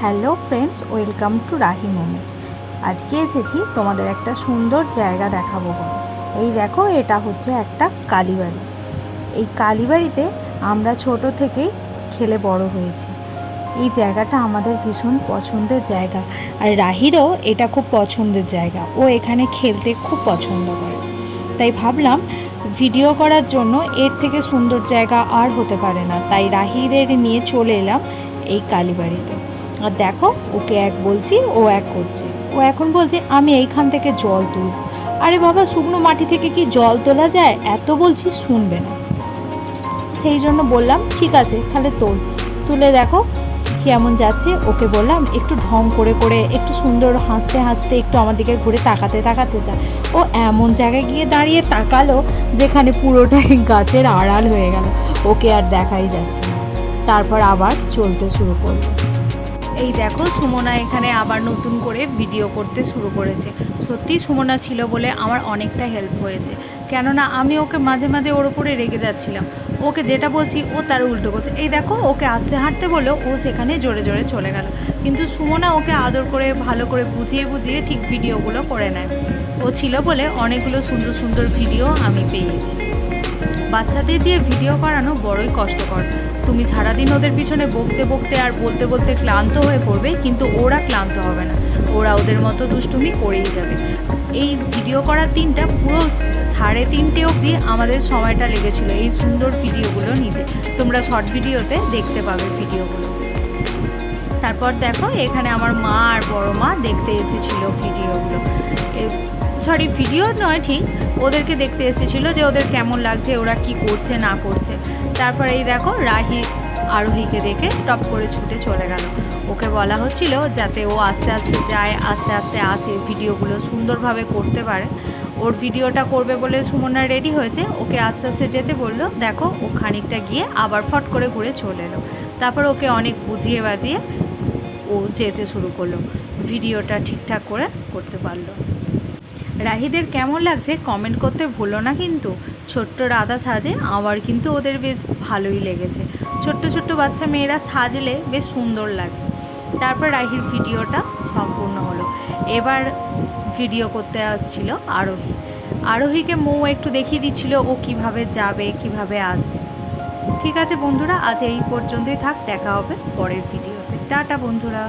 Hello friends, welcome to Rahi মোমে। আজকে এসেছি তোমাদের একটা সুন্দর জায়গা দেখাবো। বলে এই দেখো, এটা হচ্ছে একটা কালীবাড়ি। এই কালীবাড়িতে আমরা ছোট থেকেই খেলে বড় হয়েছি। এই জায়গাটা আমাদের ভীষণ পছন্দের জায়গা। আর রাহিরও এটা খুব পছন্দের জায়গা। ও এখানে খেলতে খুব পছন্দ করে। তাই ভাবলাম ভিডিও করার জন্য এর থেকে সুন্দর জায়গা আর হতে পারে না। তাই রাহিদের নিয়ে চলে এলাম এই কালীবাড়িতে। আর দেখো, ওকে এক বলছি, ও এক করছে। ও এখন বলছে, আমি এইখান থেকে জল তুলব। আরে বাবা, শুকনো মাটি থেকে কি জল তোলা যায়? এত বলছি, শুনবে না। সেই জন্য বললাম, ঠিক আছে, তাহলে তোল। তুলে দেখো, কেমন যাচ্ছে। ওকে বললাম, একটু ঢং করে করে, একটু সুন্দর হাসতে হাসতে একটু আমার দিকে ঘুরে তাকাতে তাকাতে যা। ও এমন জায়গায় গিয়ে দাঁড়িয়ে তাকালো, যেখানে পুরোটাই গাছের আড়াল হয়ে গেল। ওকে আর দেখাই যাচ্ছে তারপর আবার চলতে শুরু করল। এই দেখো, সুমনা এখানে আবার নতুন করে ভিডিও করতে শুরু করেছে। সত্যি সুমনা ছিল বলে আমার অনেকটা হেল্প হয়েছে। কেননা আমি ওকে মাঝে মাঝে ওর উপরে রেগে যাচ্ছিলাম। ওকে যেটা বলছি, ও তার উল্টো করছে। এই দেখো, ওকে আসতে হাঁটতে বলল, ও সেখানে জোরে জোরে চলে গেল। কিন্তু সুমনা ওকে আদর করে, ভালো করে বুঝিয়ে বুঝিয়ে ঠিক ভিডিওগুলো করে নেয়। ও ছিল বলে অনেকগুলো সুন্দর সুন্দর ভিডিও আমি পেয়েছি। বাচ্চাদের দিয়ে ভিডিও করানো বড়ই কষ্টকর। তুমি সারাদিন ওদের পিছনে বকতে বকতে আর বলতে বলতে ক্লান্ত হয়ে পড়বে, কিন্তু ওরা ক্লান্ত হবে না। ওরা ওদের মতো দুষ্টুমি করেই যাবে। এই ভিডিও করার দিনটা পুরো সাড়ে তিনটে অবধি আমাদের সময়টা লেগেছিল এই সুন্দর ভিডিওগুলো নিতে। তোমরা শর্ট ভিডিওতে দেখতে পাবে ভিডিওগুলো তারপর দেখো, এখানে আমার মা আর বড় মা দেখতে এসেছিল ভিডিওগুলো সরি ভিডিও নয়, ঠিক? ওদেরকে দেখতে এসেছিল যে ওদের কেমন লাগছে, ওরা কি করছে, না করছে। তারপরে এই দেখো, রাহি আরোহীকে দেখে টপ করে ছুটে চলে গেল। ওকে বলা হচ্ছিল যাতে ও আস্তে আস্তে যায়, আস্তে আস্তে আসে ভিডিওগুলো সুন্দরভাবে করতে পারে। ওর ভিডিওটা করবে বলে সুমনা রেডি হয়েছে। ওকে আস্তে আস্তে যেতে বলল, দেখো, ও খানিকটা গিয়ে আবার ফট করে ঘুরে চলে এলো। তারপর ওকে অনেক বুঝিয়ে বাজিয়ে ও যেতে শুরু করল। ভিডিওটা ঠিকঠাক করে করতে পারল। রাহিদের কেমন লাগছে কমেন্ট করতে ভুলো না কিন্তু। ছোট্ট রাধা সাজে আমার কিন্তু ওদের বেশ ভালোই লেগেছে। ছোট্ট ছোট্ট বাচ্চা মেয়েরা সাজলে বেশ সুন্দর লাগে। তারপর রাহির ভিডিওটা সম্পূর্ণ হলো। এবার ভিডিও করতে আসছিল আরোহী। আরোহীকে মৌ একটু দেখিয়ে দিচ্ছিল ও কীভাবে যাবে, কীভাবে আসবে। ঠিক আছে বন্ধুরা, আজ এই পর্যন্তই থাক, দেখা হবে পরের ভিডিওতে টাটা বন্ধুরা।